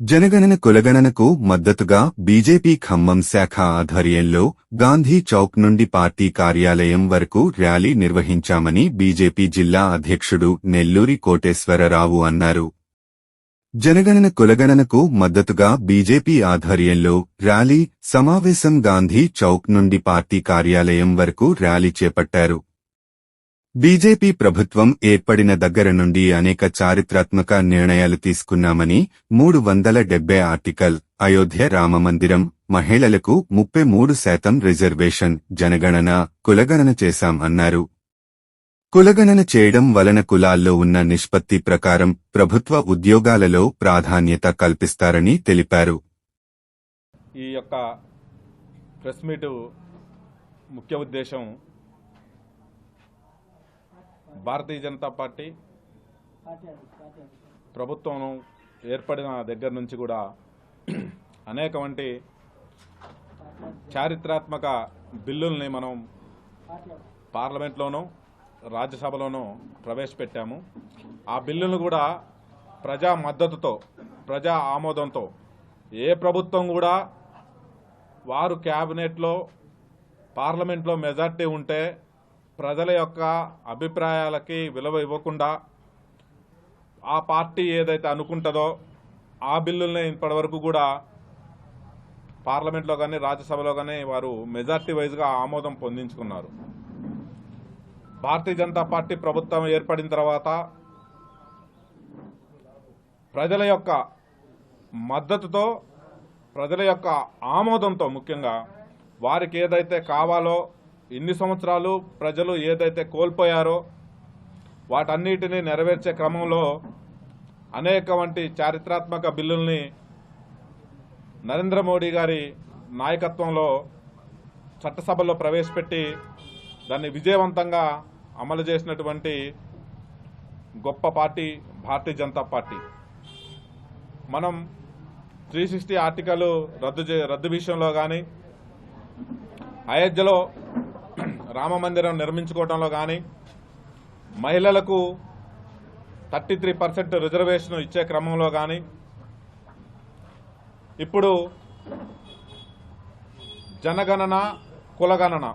జనగణన కులగణనకు మద్దతుగా బీజేపీ ఖమ్మం శాఖ ఆధ్వర్యంలో గాంధీ చౌక్ నుండి పార్టీ కార్యాలయం వరకు ర్యాలీ నిర్వహించామని బీజేపీ జిల్లా అధ్యక్షుడు నెల్లూరి కోటేశ్వరరావు అన్నారు. జనగణన కులగణనకు మద్దతుగా బీజేపీ ఆధ్వర్యంలో ర్యాలీ సమావేశం గాంధీ చౌక్ నుండి పార్టీ కార్యాలయం వరకు ర్యాలీ చేపట్టారు. బీజేపీ ప్రభుత్వం ఏర్పడిన దగ్గర నుండి అనేక చారిత్రాత్మక నిర్ణయాలు తీసుకున్నామని మూడు వందల డెబ్బై ఆర్టికల్ అయోధ్య రామమందిరం మహిళలకు ముప్పై మూడు శాతం రిజర్వేషన్ జనగణన కులగణన చేశాం అన్నారు. కులగణన చేయడం వలన కులాల్లో ఉన్న నిష్పత్తి ప్రకారం ప్రభుత్వ ఉద్యోగాలలో ప్రాధాన్యత కల్పిస్తారని తెలిపారు. ఈ యొక్క ప్రెస్ మీటు ముఖ్య ఉద్దేశం భారతీయ జనతా పార్టీ ప్రభుత్వం ఏర్పడిన దగ్గర నుంచి కూడా అనేక వంటి చారిత్రాత్మక బిల్లుల్ని మనం పార్లమెంట్లోనూ రాజ్యసభలోనూ ప్రవేశపెట్టాము. ఆ బిల్లును కూడా ప్రజా మద్దతుతో ప్రజా ఆమోదంతో ఏ ప్రభుత్వం కూడా వారు క్యాబినెట్లో పార్లమెంట్లో మెజార్టీ ఉంటే ప్రజల యొక్క అభిప్రాయాలకి విలువ ఇవ్వకుండా ఆ పార్టీ ఏదైతే అనుకుంటుందో ఆ బిల్లుల్ని ఇప్పటివరకు కూడా పార్లమెంట్లో కానీ రాజ్యసభలో కానీ వారు మెజార్టీ వైజ్గా ఆమోదం పొందించుకున్నారు. భారతీయ జనతా పార్టీ ప్రభుత్వం ఏర్పడిన తర్వాత ప్రజల యొక్క మద్దతుతో ప్రజల యొక్క ఆమోదంతో ముఖ్యంగా వారికి ఏదైతే కావాలో ఇన్ని సంవత్సరాలు ప్రజలు ఏదైతే కోల్పోయారో వాటన్నిటిని నెరవేర్చే క్రమంలో అనేక వంటి చారిత్రాత్మక బిల్లుల్ని నరేంద్ర మోడీ గారి నాయకత్వంలో చట్టసభలో ప్రవేశపెట్టి దాన్ని విజయవంతంగా అమలు చేసినటువంటి గొప్ప పార్టీ భారతీయ జనతా పార్టీ. మనం త్రీ సిక్స్టీ ఆర్టికల్ రద్దు చే రద్దు విషయంలో కానీ అయోధ్యలో రామ మందిరం నిర్మించుకోవడంలో కానీ మహిళలకు థర్టీ త్రీ పర్సెంట్ రిజర్వేషన్ ఇచ్చే క్రమంలో కానీ ఇప్పుడు జనగణన కులగణన.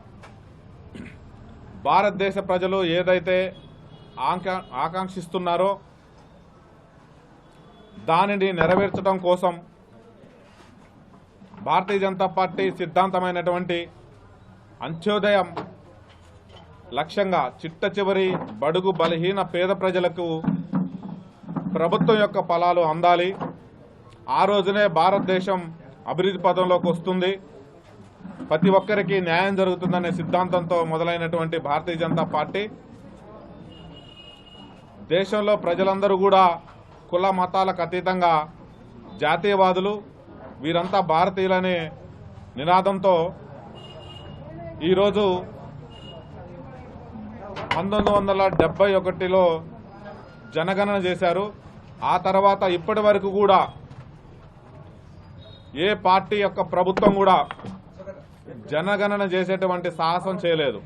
భారతదేశ ప్రజలు ఏదైతే ఆకాంక్షిస్తున్నారో దానిని నెరవేర్చడం కోసం భారతీయ జనతా పార్టీ సిద్ధాంతమైనటువంటి అంత్యోదయం లక్ష్యంగా చిట్ట చివరి బడుగు బలహీన పేద ప్రజలకు ప్రభుత్వం యొక్క ఫలాలు అందాలి. ఆ రోజునే భారతదేశం అభివృద్ధి పదంలోకి వస్తుంది. ప్రతి ఒక్కరికి న్యాయం జరుగుతుందనే సిద్ధాంతంతో మొదలైనటువంటి భారతీయ జనతా పార్టీ దేశంలో ప్రజలందరూ కూడా కుల మతాలకు అతీతంగా జాతీయవాదులు వీరంతా భారతీయులనే నినాదంతో ఈరోజు పంతొమ్మిది వందల డెబ్బై ఒకటిలో జనగణన చేశారు. ఆ తర్వాత ఇప్పటి వరకు కూడా ఏ పార్టీ యొక్క ప్రభుత్వం కూడా జనగణన చేసేటువంటి సాహసం చేయలేదు.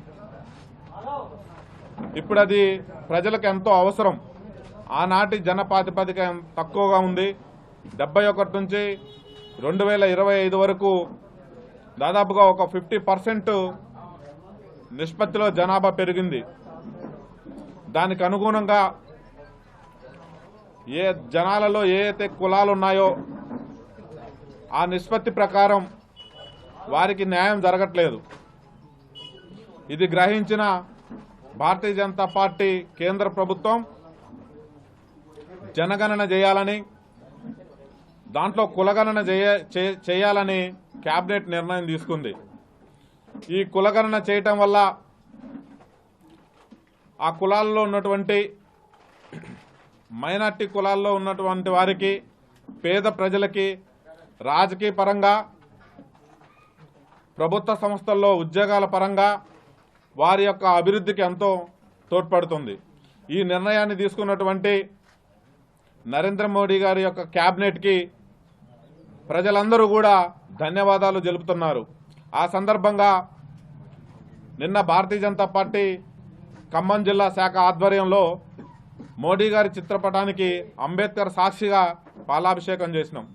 ఇప్పుడు అది ప్రజలకు ఎంతో అవసరం. ఆనాటి జనపాతిపదిక తక్కువగా ఉంది. డెబ్బై ఒకటి నుంచి రెండు వేల ఇరవై ఐదు వరకు దాదాపుగా ఒక ఫిఫ్టీ పర్సెంట్ నిష్పత్తిలో జనాభా పెరిగింది. దానికి అనుగుణంగా ఏ జనాలలో ఏ అయితే కులాలు ఉన్నాయో ఆ నిష్పత్తి ప్రకారం వారికి న్యాయం జరగట్లేదు. ఇది గ్రహించిన భారతీయ జనతా పార్టీ కేంద్ర ప్రభుత్వం జనగణన చేయాలని దాంట్లో కులగణన చేయ- చేయాలని కేబినెట్ నిర్ణయం తీసుకుంది. ఈ కులగణన చేయటం వల్ల ఆ కులాల్లో ఉన్నటువంటి మైనార్టీ కులాల్లో ఉన్నటువంటి వారికి పేద ప్రజలకి రాజకీయ పరంగా ప్రభుత్వ సంస్థల్లో ఉద్యోగాల పరంగా వారి యొక్క అభివృద్ధికి ఎంతో తోడ్పడుతుంది. ఈ నిర్ణయాన్ని తీసుకున్నటువంటి నరేంద్ర మోడీ గారి యొక్క క్యాబినెట్కి ప్రజలందరూ కూడా ధన్యవాదాలు జరుపుతున్నారు. ఆ సందర్భంగా నిన్న భారతీయ జనతా పార్టీ ఖమ్మం జిల్లా శాఖ ఆధ్వర్యంలో మోడీ గారి చిత్రపటానికి అంబేద్కర్ సాక్షిగా పాలాభిషేకం చేసినాం.